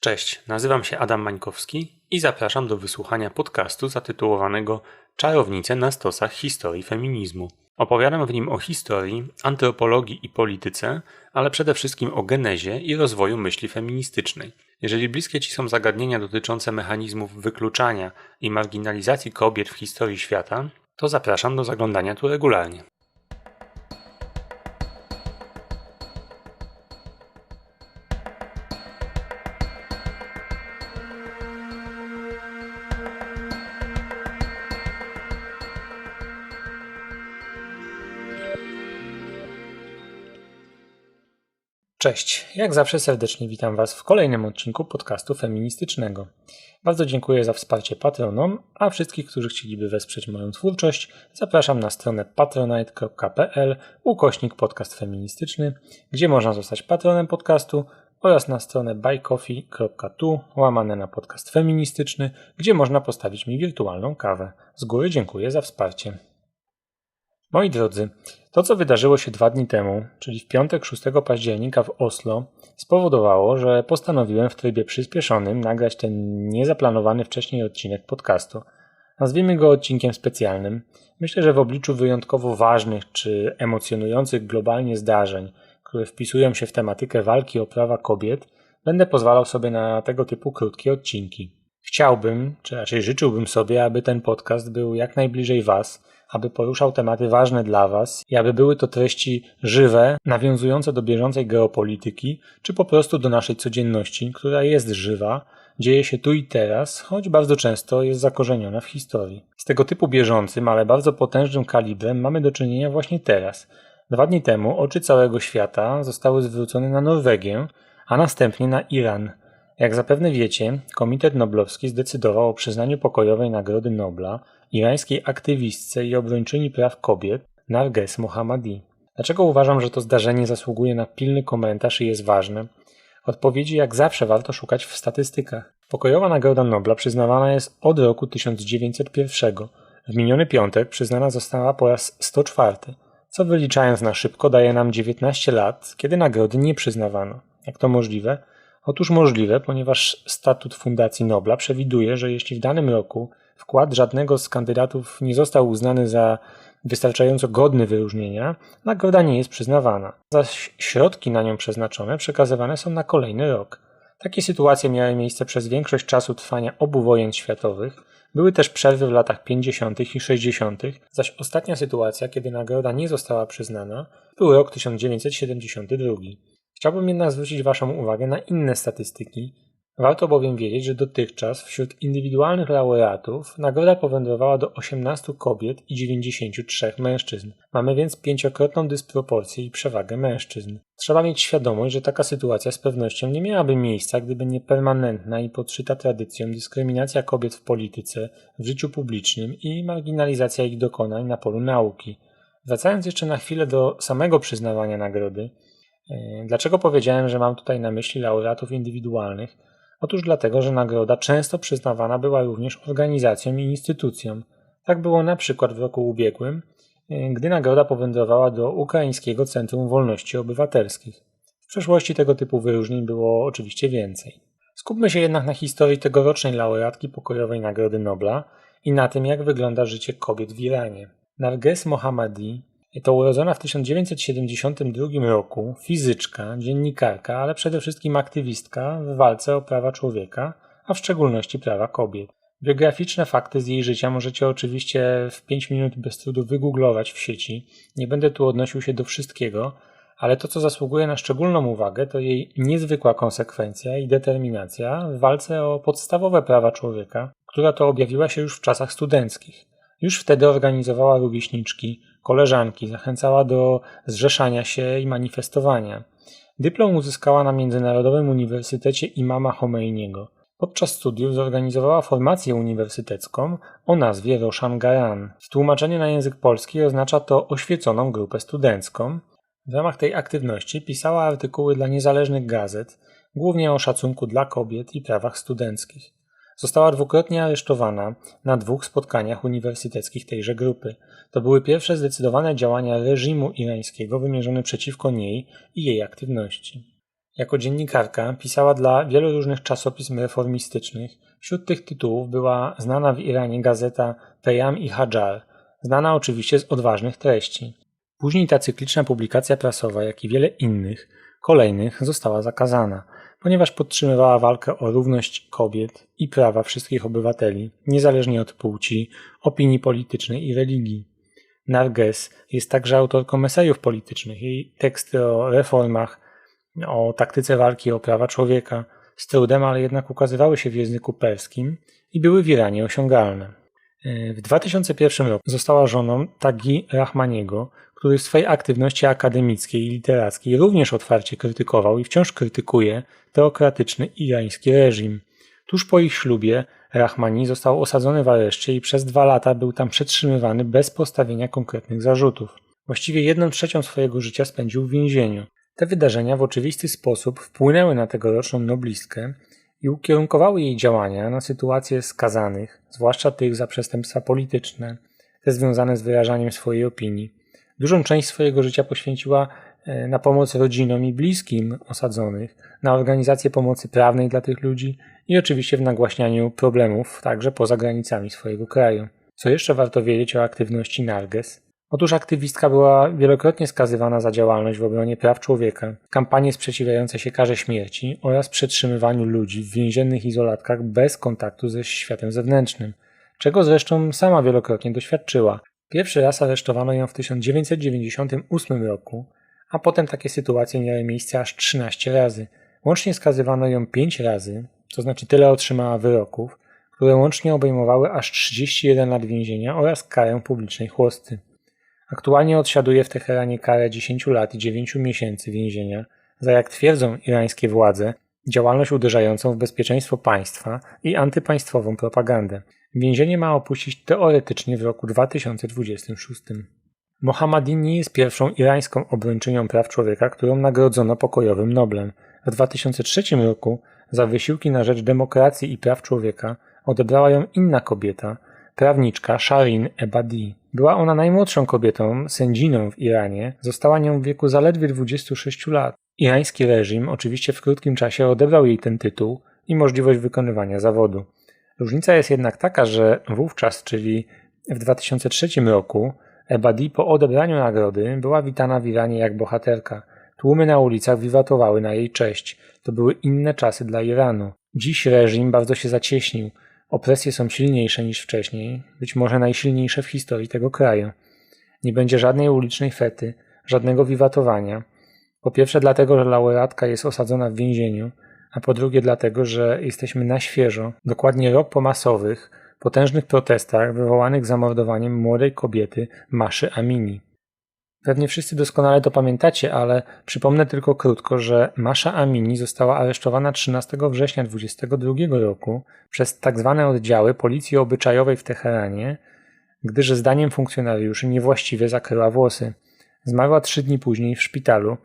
Cześć, nazywam się Adam Mańkowski i zapraszam do wysłuchania podcastu zatytułowanego Czarownice na stosach historii feminizmu. Opowiadam w nim o historii, antropologii i polityce, ale przede wszystkim o genezie i rozwoju myśli feministycznej. Jeżeli bliskie Ci są zagadnienia dotyczące mechanizmów wykluczania i marginalizacji kobiet w historii świata, to zapraszam do zaglądania tu regularnie. Cześć, jak zawsze serdecznie witam Was w kolejnym odcinku podcastu feministycznego. Bardzo dziękuję za wsparcie patronom, a wszystkich, którzy chcieliby wesprzeć moją twórczość, zapraszam na stronę patronite.pl ukośnik podcast feministyczny, gdzie można zostać patronem podcastu oraz na stronę buycoffee.tu łamane na podcast feministyczny, gdzie można postawić mi wirtualną kawę. Z góry dziękuję za wsparcie. Moi drodzy, to co wydarzyło się dwa dni temu, czyli w piątek 6 października w Oslo, spowodowało, że postanowiłem w trybie przyspieszonym nagrać ten niezaplanowany wcześniej odcinek podcastu. Nazwijmy go odcinkiem specjalnym. Myślę, że w obliczu wyjątkowo ważnych czy emocjonujących globalnie zdarzeń, które wpisują się w tematykę walki o prawa kobiet, będę pozwalał sobie na tego typu krótkie odcinki. Chciałbym, czy raczej życzyłbym sobie, aby ten podcast był jak najbliżej Was aby poruszał tematy ważne dla Was i aby były to treści żywe, nawiązujące do bieżącej geopolityki, czy po prostu do naszej codzienności, która jest żywa, dzieje się tu i teraz, choć bardzo często jest zakorzeniona w historii. Z tego typu bieżącym, ale bardzo potężnym kalibrem mamy do czynienia właśnie teraz. Dwa dni temu oczy całego świata zostały zwrócone na Norwegię, a następnie na Iran. Jak zapewne wiecie, Komitet Noblowski zdecydował o przyznaniu pokojowej Nagrody Nobla irańskiej aktywistce i obrończyni praw kobiet Narges Mohammadi. Dlaczego uważam, że to zdarzenie zasługuje na pilny komentarz i jest ważne? Odpowiedzi jak zawsze warto szukać w statystykach. Pokojowa Nagroda Nobla przyznawana jest od roku 1901. W miniony piątek przyznana została po raz 104, co wyliczając na szybko daje nam 19 lat, kiedy nagrody nie przyznawano. Jak to możliwe? Otóż możliwe, ponieważ statut Fundacji Nobla przewiduje, że jeśli w danym roku wkład żadnego z kandydatów nie został uznany za wystarczająco godny wyróżnienia, nagroda nie jest przyznawana, zaś środki na nią przeznaczone przekazywane są na kolejny rok. Takie sytuacje miały miejsce przez większość czasu trwania obu wojen światowych, były też przerwy w latach 50. i 60., zaś ostatnia sytuacja, kiedy nagroda nie została przyznana, był rok 1972. Chciałbym jednak zwrócić Waszą uwagę na inne statystyki. Warto bowiem wiedzieć, że dotychczas wśród indywidualnych laureatów nagroda powędrowała do 18 kobiet i 93 mężczyzn. Mamy więc pięciokrotną dysproporcję i przewagę mężczyzn. Trzeba mieć świadomość, że taka sytuacja z pewnością nie miałaby miejsca, gdyby nie permanentna i podszyta tradycją dyskryminacja kobiet w polityce, w życiu publicznym i marginalizacja ich dokonań na polu nauki. Wracając jeszcze na chwilę do samego przyznawania nagrody, E, dlaczego powiedziałem, że mam tutaj na myśli laureatów indywidualnych? Otóż dlatego, że nagroda często przyznawana była również organizacjom i instytucjom. Tak było na przykład w roku ubiegłym, e, gdy nagroda powędrowała do Ukraińskiego Centrum Wolności Obywatelskich. W przeszłości tego typu wyróżnień było oczywiście więcej. Skupmy się jednak na historii tegorocznej laureatki pokojowej Nagrody Nobla i na tym, jak wygląda życie kobiet w Iranie. Narges Mohammadi to urodzona w 1972 roku fizyczka, dziennikarka, ale przede wszystkim aktywistka w walce o prawa człowieka, a w szczególności prawa kobiet. Biograficzne fakty z jej życia możecie oczywiście w 5 minut bez trudu wygooglować w sieci. Nie będę tu odnosił się do wszystkiego, ale to, co zasługuje na szczególną uwagę, to jej niezwykła konsekwencja i determinacja w walce o podstawowe prawa człowieka, która to objawiła się już w czasach studenckich. Już wtedy organizowała rówieśniczki, koleżanki, zachęcała do zrzeszania się i manifestowania. Dyplom uzyskała na Międzynarodowym Uniwersytecie Imama Khomeiniego. Podczas studiów zorganizowała formację uniwersytecką o nazwie Roshan Garan. W tłumaczeniu na język polski oznacza to oświeconą grupę studencką. W ramach tej aktywności pisała artykuły dla niezależnych gazet, głównie o szacunku dla kobiet i prawach studenckich. Została dwukrotnie aresztowana na dwóch spotkaniach uniwersyteckich tejże grupy. To były pierwsze zdecydowane działania reżimu irańskiego wymierzone przeciwko niej i jej aktywności. Jako dziennikarka pisała dla wielu różnych czasopism reformistycznych. Wśród tych tytułów była znana w Iranie gazeta Peyam i Hajar, znana oczywiście z odważnych treści. Później ta cykliczna publikacja prasowa, jak i wiele innych, kolejnych, została zakazana, ponieważ podtrzymywała walkę o równość kobiet i prawa wszystkich obywateli, niezależnie od płci, opinii politycznej i religii. Narges jest także autorką mesejów politycznych. Jej teksty o reformach, o taktyce walki o prawa człowieka z trudem, ale jednak ukazywały się w języku perskim i były w Iranie osiągalne. W 2001 roku została żoną Tagi Rahmaniego, który w swojej aktywności akademickiej i literackiej również otwarcie krytykował i wciąż krytykuje teokratyczny irański reżim. Tuż po ich ślubie Rahmani został osadzony w areszcie i przez dwa lata był tam przetrzymywany bez postawienia konkretnych zarzutów. Właściwie jedną trzecią swojego życia spędził w więzieniu. Te wydarzenia w oczywisty sposób wpłynęły na tegoroczną noblistkę i ukierunkowały jej działania na sytuację skazanych, zwłaszcza tych za przestępstwa polityczne, te związane z wyrażaniem swojej opinii. Dużą część swojego życia poświęciła e, na pomoc rodzinom i bliskim osadzonych, na organizację pomocy prawnej dla tych ludzi i oczywiście w nagłaśnianiu problemów także poza granicami swojego kraju. Co jeszcze warto wiedzieć o aktywności Narges? Otóż aktywistka była wielokrotnie skazywana za działalność w obronie praw człowieka, kampanie sprzeciwiające się karze śmierci oraz przetrzymywaniu ludzi w więziennych izolatkach bez kontaktu ze światem zewnętrznym, czego zresztą sama wielokrotnie doświadczyła. Pierwszy raz aresztowano ją w 1998 roku, a potem takie sytuacje miały miejsce aż 13 razy. Łącznie skazywano ją 5 razy, to znaczy tyle otrzymała wyroków, które łącznie obejmowały aż 31 lat więzienia oraz karę publicznej chłosty. Aktualnie odsiaduje w Teheranie karę 10 lat i 9 miesięcy więzienia za, jak twierdzą irańskie władze, działalność uderzającą w bezpieczeństwo państwa i antypaństwową propagandę. Więzienie ma opuścić teoretycznie w roku 2026. Mohammadi nie jest pierwszą irańską obrończynią praw człowieka, którą nagrodzono pokojowym Noblem. W 2003 roku za wysiłki na rzecz demokracji i praw człowieka odebrała ją inna kobieta, prawniczka Sharin Ebadi. Była ona najmłodszą kobietą, sędziną w Iranie, została nią w wieku zaledwie 26 lat. Irański reżim oczywiście w krótkim czasie odebrał jej ten tytuł i możliwość wykonywania zawodu. Różnica jest jednak taka, że wówczas, czyli w 2003 roku, Ebadi po odebraniu nagrody była witana w Iranie jak bohaterka. Tłumy na ulicach wiwatowały na jej cześć. To były inne czasy dla Iranu. Dziś reżim bardzo się zacieśnił. Opresje są silniejsze niż wcześniej, być może najsilniejsze w historii tego kraju. Nie będzie żadnej ulicznej fety, żadnego wiwatowania. Po pierwsze dlatego, że laureatka jest osadzona w więzieniu, a po drugie dlatego, że jesteśmy na świeżo, dokładnie rok po masowych, potężnych protestach wywołanych zamordowaniem młodej kobiety Maszy Amini. Pewnie wszyscy doskonale to pamiętacie, ale przypomnę tylko krótko, że Masza Amini została aresztowana 13 września 2022 roku przez tzw. Tak oddziały Policji Obyczajowej w Teheranie, gdyż zdaniem funkcjonariuszy niewłaściwie zakryła włosy. Zmarła trzy dni później w szpitalu.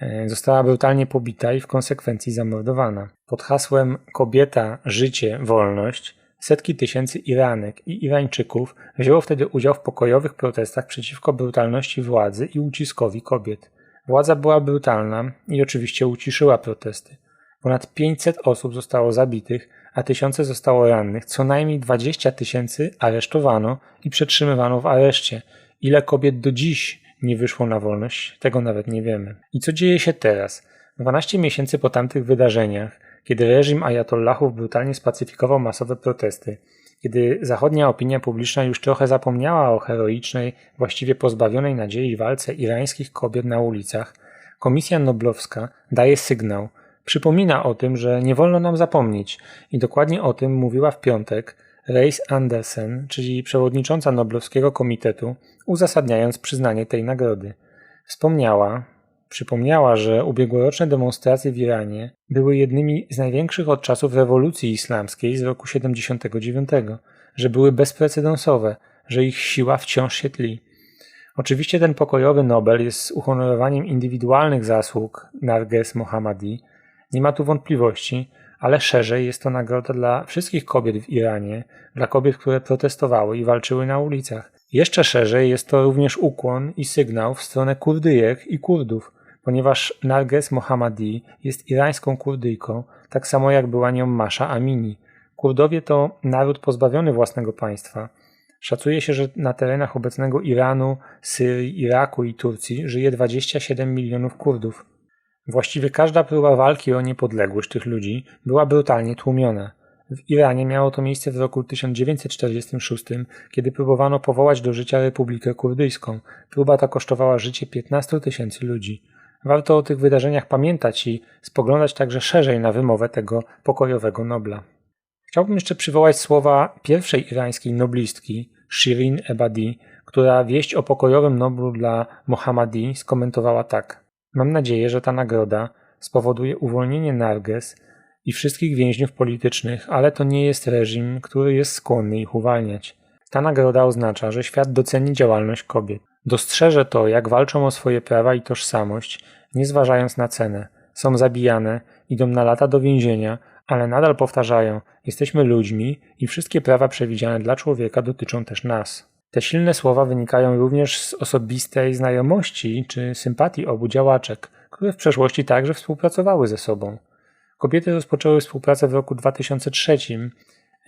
E, została brutalnie pobita i w konsekwencji zamordowana. Pod hasłem Kobieta, życie, wolność Setki tysięcy Iranek i Irańczyków wzięło wtedy udział w pokojowych protestach przeciwko brutalności władzy i uciskowi kobiet. Władza była brutalna i oczywiście uciszyła protesty. Ponad 500 osób zostało zabitych, a tysiące zostało rannych, co najmniej 20 tysięcy aresztowano i przetrzymywano w areszcie. Ile kobiet do dziś nie wyszło na wolność, tego nawet nie wiemy. I co dzieje się teraz? 12 miesięcy po tamtych wydarzeniach kiedy reżim ajatollahów brutalnie spacyfikował masowe protesty, kiedy zachodnia opinia publiczna już trochę zapomniała o heroicznej, właściwie pozbawionej nadziei walce irańskich kobiet na ulicach, Komisja Noblowska daje sygnał, przypomina o tym, że nie wolno nam zapomnieć i dokładnie o tym mówiła w piątek Reis Andersen, czyli przewodnicząca Noblowskiego Komitetu, uzasadniając przyznanie tej nagrody. Wspomniała, Przypomniała, że ubiegłoroczne demonstracje w Iranie były jednymi z największych od czasów rewolucji islamskiej z roku 79, że były bezprecedensowe, że ich siła wciąż się tli. Oczywiście ten pokojowy Nobel jest uhonorowaniem indywidualnych zasług Narges Mohammadi, nie ma tu wątpliwości, ale szerzej jest to nagroda dla wszystkich kobiet w Iranie, dla kobiet, które protestowały i walczyły na ulicach. Jeszcze szerzej jest to również ukłon i sygnał w stronę Kurdyjek i Kurdów, ponieważ Narges Mohammadi jest irańską Kurdyjką, tak samo jak była nią Masha Amini. Kurdowie to naród pozbawiony własnego państwa. Szacuje się, że na terenach obecnego Iranu, Syrii, Iraku i Turcji żyje 27 milionów Kurdów. Właściwie każda próba walki o niepodległość tych ludzi była brutalnie tłumiona. W Iranie miało to miejsce w roku 1946, kiedy próbowano powołać do życia Republikę Kurdyjską. Próba ta kosztowała życie 15 tysięcy ludzi. Warto o tych wydarzeniach pamiętać i spoglądać także szerzej na wymowę tego pokojowego Nobla. Chciałbym jeszcze przywołać słowa pierwszej irańskiej noblistki, Shirin Ebadi, która wieść o pokojowym Noblu dla Mohammadi skomentowała tak. Mam nadzieję, że ta nagroda spowoduje uwolnienie Narges i wszystkich więźniów politycznych, ale to nie jest reżim, który jest skłonny ich uwalniać. Ta nagroda oznacza, że świat doceni działalność kobiet. Dostrzeże to, jak walczą o swoje prawa i tożsamość, nie zważając na cenę. Są zabijane, idą na lata do więzienia, ale nadal powtarzają: Jesteśmy ludźmi i wszystkie prawa przewidziane dla człowieka dotyczą też nas. Te silne słowa wynikają również z osobistej znajomości czy sympatii obu działaczek, które w przeszłości także współpracowały ze sobą. Kobiety rozpoczęły współpracę w roku 2003.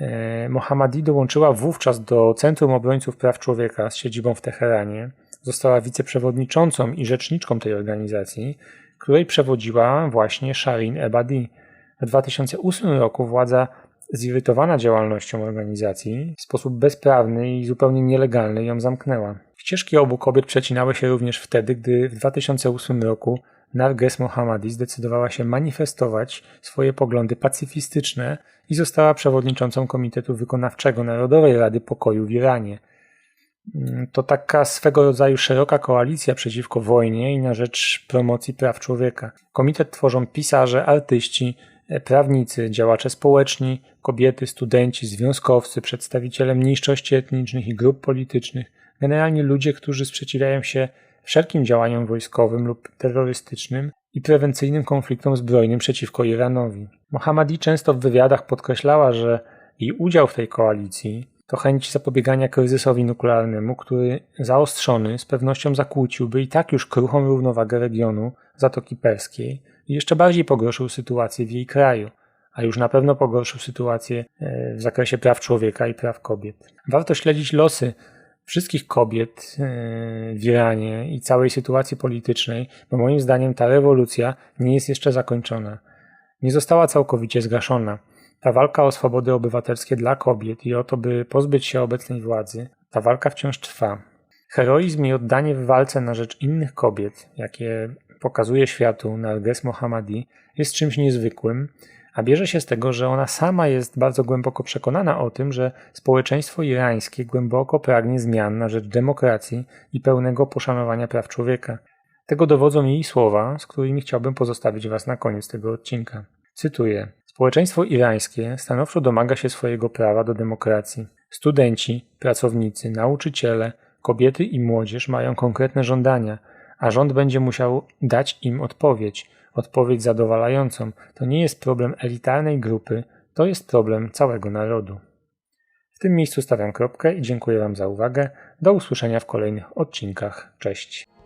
E, Mohammadi dołączyła wówczas do Centrum Obrońców Praw Człowieka z siedzibą w Teheranie. Została wiceprzewodniczącą i rzeczniczką tej organizacji, której przewodziła właśnie Sharin Ebadi. W 2008 roku władza zirytowana działalnością organizacji w sposób bezprawny i zupełnie nielegalny ją zamknęła. Ścieżki obu kobiet przecinały się również wtedy, gdy w 2008 roku Narges Mohammadi zdecydowała się manifestować swoje poglądy pacyfistyczne i została przewodniczącą Komitetu Wykonawczego Narodowej Rady Pokoju w Iranie. To taka swego rodzaju szeroka koalicja przeciwko wojnie i na rzecz promocji praw człowieka. Komitet tworzą pisarze, artyści, prawnicy, działacze społeczni, kobiety, studenci, związkowcy, przedstawiciele mniejszości etnicznych i grup politycznych, generalnie ludzie, którzy sprzeciwiają się wszelkim działaniom wojskowym lub terrorystycznym i prewencyjnym konfliktom zbrojnym przeciwko Iranowi. Mohammadi często w wywiadach podkreślała, że jej udział w tej koalicji to chęć zapobiegania kryzysowi nuklearnemu, który zaostrzony z pewnością zakłóciłby i tak już kruchą równowagę regionu Zatoki Perskiej jeszcze bardziej pogorszył sytuację w jej kraju, a już na pewno pogorszył sytuację e, w zakresie praw człowieka i praw kobiet. Warto śledzić losy wszystkich kobiet e, w Iranie i całej sytuacji politycznej, bo moim zdaniem ta rewolucja nie jest jeszcze zakończona. Nie została całkowicie zgaszona. Ta walka o swobody obywatelskie dla kobiet i o to, by pozbyć się obecnej władzy, ta walka wciąż trwa. Heroizm i oddanie w walce na rzecz innych kobiet, jakie pokazuje światu Narges Mohammadi, jest czymś niezwykłym, a bierze się z tego, że ona sama jest bardzo głęboko przekonana o tym, że społeczeństwo irańskie głęboko pragnie zmian na rzecz demokracji i pełnego poszanowania praw człowieka. Tego dowodzą jej słowa, z którymi chciałbym pozostawić Was na koniec tego odcinka. Cytuję: Społeczeństwo irańskie stanowczo domaga się swojego prawa do demokracji. Studenci, pracownicy, nauczyciele, kobiety i młodzież mają konkretne żądania, a rząd będzie musiał dać im odpowiedź, odpowiedź zadowalającą. To nie jest problem elitarnej grupy, to jest problem całego narodu. W tym miejscu stawiam kropkę i dziękuję Wam za uwagę. Do usłyszenia w kolejnych odcinkach. Cześć.